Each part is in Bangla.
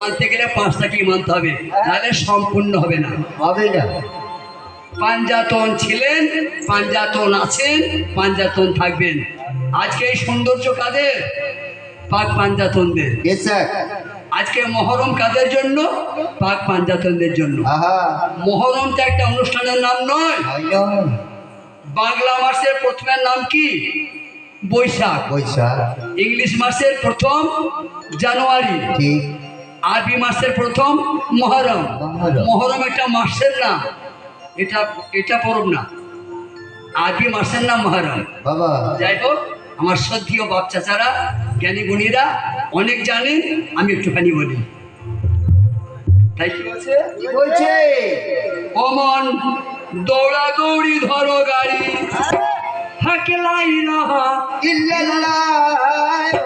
মানতে গেলে পাঁচটাকেই মানতে হবে? তাহলে সম্পূর্ণ হবে না। হবে না। পাঞ্জাতন ছিলেন পাঞ্জাতন আছেন পাঞ্জাতন থাকবেন। আজকে এই সৌন্দর্য কাদের? পাক পাঞ্জাতনদের। আজকে মহরম কাদের জন্য? পাক পাঞ্জাতনদের জন্য। মহরম তো একটা অনুষ্ঠানের নাম নয়। বাংলা মাসের প্রথমের নাম কি? বৈশাখ। বৈশাখ। ইংলিশ মাসের প্রথম জানুয়ারি। ঠিক আরবি মাসের প্রথম মহরম। মহরম। এটা মাসের নাম। এটা এটা পরব না। আরবি মাসের নাম মহরম। বাবা। যাই হোক আমার শ্রদ্ধীয় বাপ চাচারা জ্ঞানী গুণীরা অনেক জানেন আমি একটুখানি বলি। তাই কি বলছে? বলছে? অমন দৌড়া দৌড়ি ধরো গাড়ি। হাকেলাই রাহা ইল্লাল্লাহ।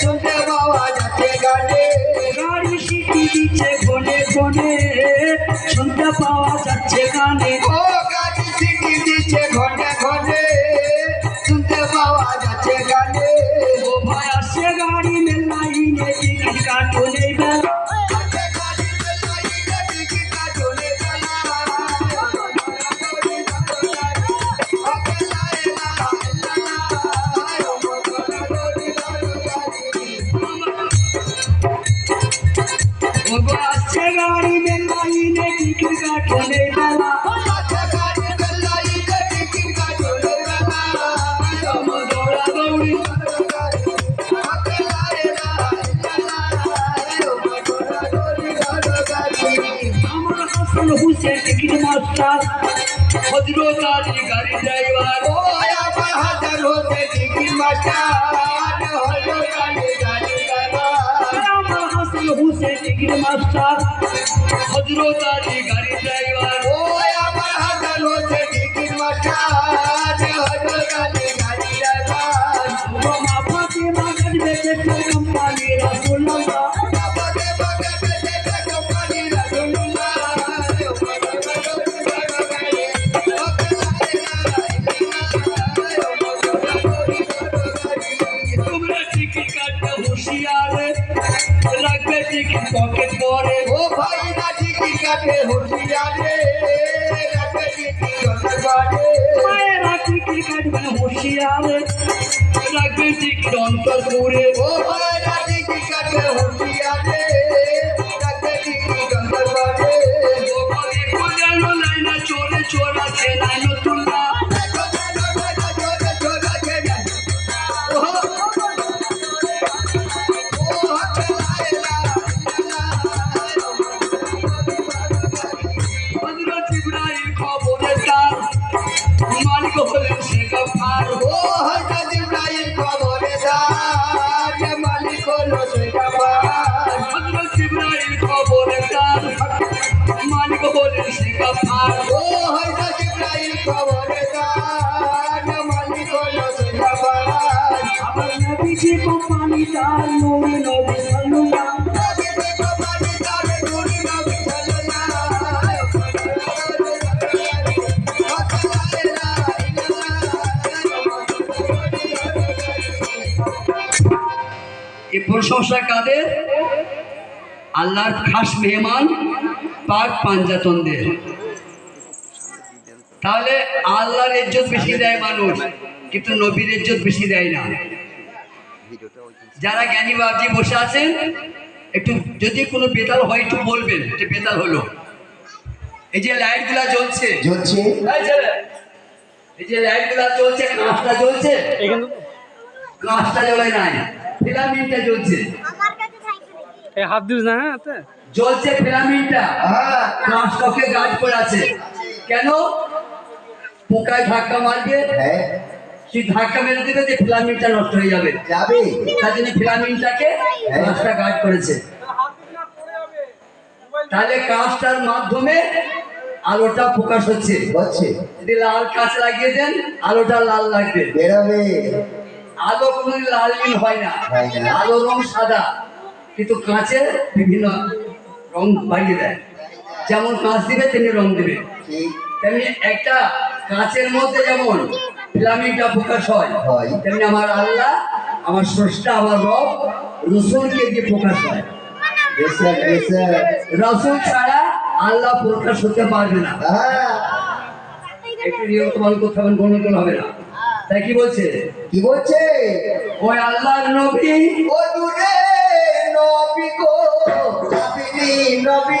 শুনতে পাওয়া যাচ্ছে গানে গাড়ি সিটি দিচ্ছে ফোনে ফোনে শুনতে পাওয়া যাচ্ছে গানে হাসান হুসেন টিকিট মাস্টার হজরত আলী গাড়ি ড্রাইভার আমার হাসান হুসেন টিকিট মাস্টার হজরত আলী গাড়ি ড্রাইভার মা টিকিট পকেট পরে ও ভাই না টিকিট কাটে হুঁশিয়ারে রাখবে টিকিট অন্তর বাড়ে মায়েরা টিকিট কাটবেন হুঁশিয়ার রাখবে টিকিট অন্তর করে ও ভাই এই প্রশংসা কাদের? আল্লাহর খাস মেহমান পাক পাঞ্জাতনদের। তাহলে আল্লাহর ইজ্জত বেশি দেয় মানুষ, কিন্তু নবীর ইজ্জত বেশি দেয় না। যারা জ্ঞানী বাবজি বসে আছেন একটু যদি কোনো বেতাল হয় একটু বলবেন যে বেতাল হলো। এই যে লাইটগুলা জ্বলছে। জ্বলছে? এই যে লাইটগুলা জ্বলছে কাঁচটা জ্বলছে? কাঁচটা জ্বলে নাই। ফিলামিনটা জ্বলছে। এ হাত দিস না হ্যাঁ জ্বলছে ফিলামিনটা হ্যাঁ। কাঁচটাকে গাছ করে আছে। কেন? পোকায় ধাক্কা মারবে। হ্যাঁ। ধাক্কা মেরে দেবে যে ফিলামিনটা নষ্ট হয়ে যাবে। যাবে। তার জন্য ফিলামিনটাকে গাছ করেছে। তাহলে কাঁচটার মাধ্যমে আলোটা প্রকাশ হচ্ছে। হচ্ছে। যদি লাল কাঁচ লাগিয়ে দেন আলোটা লাল লাগবে। বেরোবে। আলো কোনো লালহীন হয় না। হয় না। আলো রং সাদা কিন্তু কাঁচে বিভিন্ন রং বাড়িয়ে দেয়। যেমন কাঁচ দিবে তেমনি রং দিবে। তেমনি একটা কাঁচের মধ্যে যেমন ফিলামেন্টটা প্রকাশ হয়। তেমনি আমার আল্লাহ আমার স্রষ্টা আমার রব রসুলকে দিয়ে প্রকাশ হয়। রসুল ছাড়া আল্লাহ প্রকাশ হতে পারবে না। হ্যাঁ। একটু নিয়ম পালন করতে হবে গণ্য হবে না। তাই কি বলছে? কি বলছে? ওই আল্লাহর নবী। ও দূরে নবী গো আপনি নবী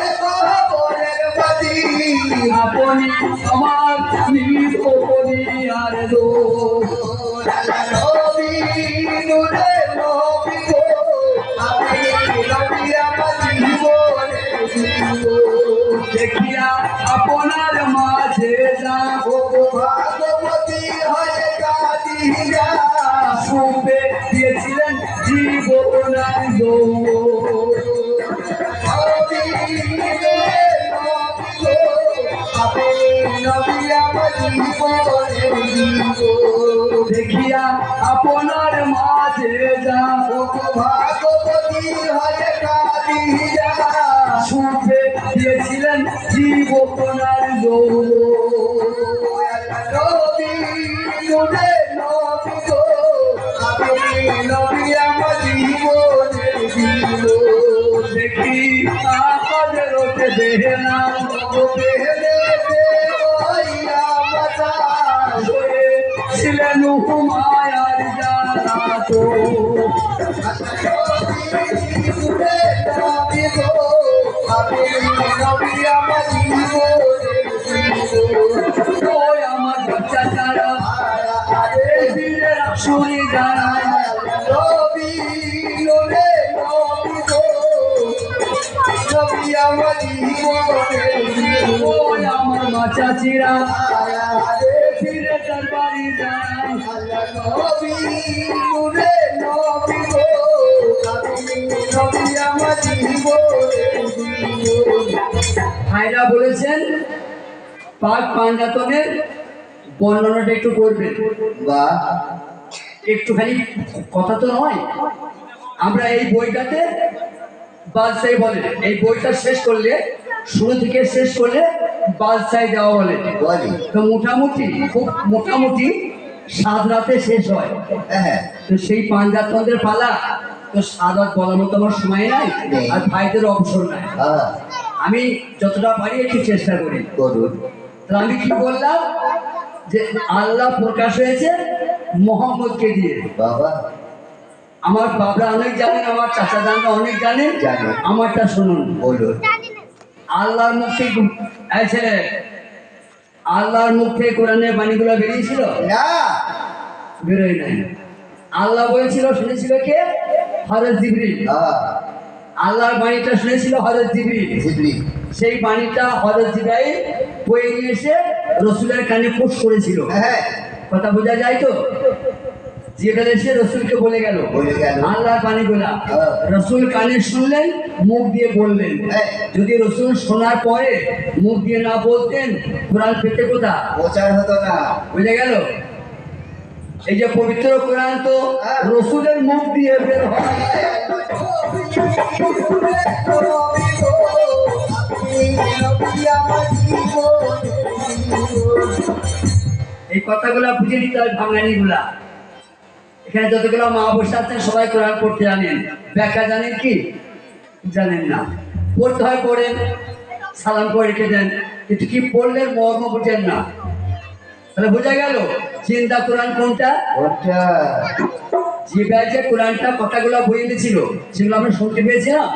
আপনি আমার নিভরিয়ার আর দেখিয়া দেখিয়া আপনার মাঝে যাব শুনবে দিয়েছিলেন জীবনার গো দেখি দেহলাম ছিলেন হুমায়ার জানা তো ওই আমার বাচ্চা তারা শুনে দাঁড়ায় আমার মাচা চিরা ভাইরা বলেছেন পাক পাঞ্জাতনের বর্ণনাটা একটু করবেন বা। একটুখানি কথা তো নয়। আমরা এই বইটাতে বাদশাহী বলে এই বইটা শেষ করলে শুরু থেকে শেষ করলে বাদশাহী দেওয়া বলে। তো মোটামুটি খুব মোটামুটি সাত রাতে শেষ হয়। হ্যাঁ তো সেই পাঞ্জাতন্ত্রের পালা তো সাত রাত বলার মতো আমার সময় নাই আর ভাইদের অবসর নাই। হ্যাঁ। আমি যতটা পারি একটু চেষ্টা করি। করুন। তো আমি কি বললাম? যে আল্লাহ প্রকাশ হয়েছে মোহাম্মদকে দিয়ে। বাবা। আমার বাবরা অনেক জানেন আমার চাচা জানরা অনেক জানেন। জানে। আমারটা শুনুন। বলুন। আল্লাহর মুখ থেকে ছেলে আল্লাহর মুখ থেকে কোরআনের বাণীগুলো বেরিয়েছিল? না। বেরোয় নাই। আল্লাহ বলেছিল শুনেছিল কে? হরত জিবরিল। হ্যাঁ আল্লাহর বাণীটা শুনেছিল হরত জিবরিল। জিবলি সেই বাণীটা হরত জিব্রাইল বয়ে নিয়ে এসে রসুলের কানে পুশ করেছিল। হ্যাঁ। কথা বোঝা যায় তো? জিব্রাইল এসে রসুলকে বলে গেল বলে গেল। আল্লাহর বাণীগুলা হ্যাঁ। রসুল কানে শুনলেন মুখ দিয়ে বললেন হ্যাঁ। যদি রসুল শোনার পরে মুখ দিয়ে না বলতেন কোরআন পেতে কোথা প্রচার হতো না বুঝে গেল এই যে পবিত্র কোরআন তো হ্যাঁ। রসুলের মুখ দিয়ে বের এই কথাগুলো বুঝে নিতে হয় ভাঙানিগুলা এখানে যতগুলো মা বসে আছেন সবাই কোরআন পড়তে জানেন। ব্যাখ্যা জানেন কি? জানেন না। পড়তে হয় পড়েন সালাম করে রেখে দেন। কিন্তু কি পড়লেন মর্ম বুঝেন না। তাহলে বোঝা গেল চিন্তা কোরআন কোনটা? ওটা যে ব্যাচে কোরআনটা কথাগুলো বই এনেছিল সেগুলো আমরা শুনতে পেয়েছিলাম?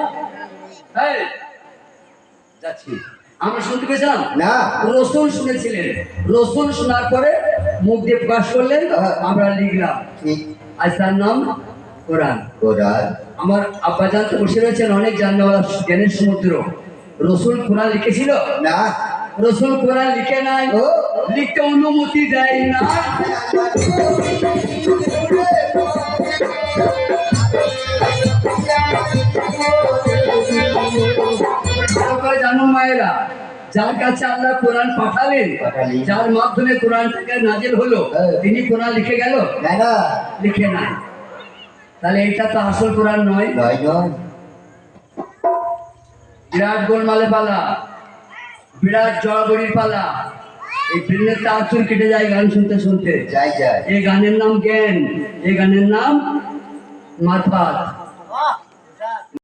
যাচ্ছি। আমরা শুনতে পেয়েছিলাম? না। রসুন শুনেছিলেন। রসুন শোনার পরে মুখ দিয়ে প্রকাশ করলেন আমরা লিখলাম। আজ তার নাম কোরআন। কোরআন। আমার আব্বাজান তো বসে রয়েছেন অনেক জ্ঞানের সমুদ্র। রসুল কোরআন লিখেছিল? না। রসুল কোরআন লিখে নাই। ও। লিখতে অনুমতি দেয় না। জানো মায়েরা যার কাছে আল্লাহ কোরআন পাঠালেন। যার মাধ্যমে কোরআনটাকে নাজিল হলো হ্যাঁ। তিনি কোরআন লিখে গেল? না না। লিখে নাই। তাহলে এটা তো আসল কোরআন নয়। বিরাট গোলমালে পালা বিরাট জড়াবড়ির পালা এই তার চুল কেটে যায় গান শুনতে শুনতে। যাই যাই। এই গানের নাম জ্ঞান এই গানের নাম মারফাত।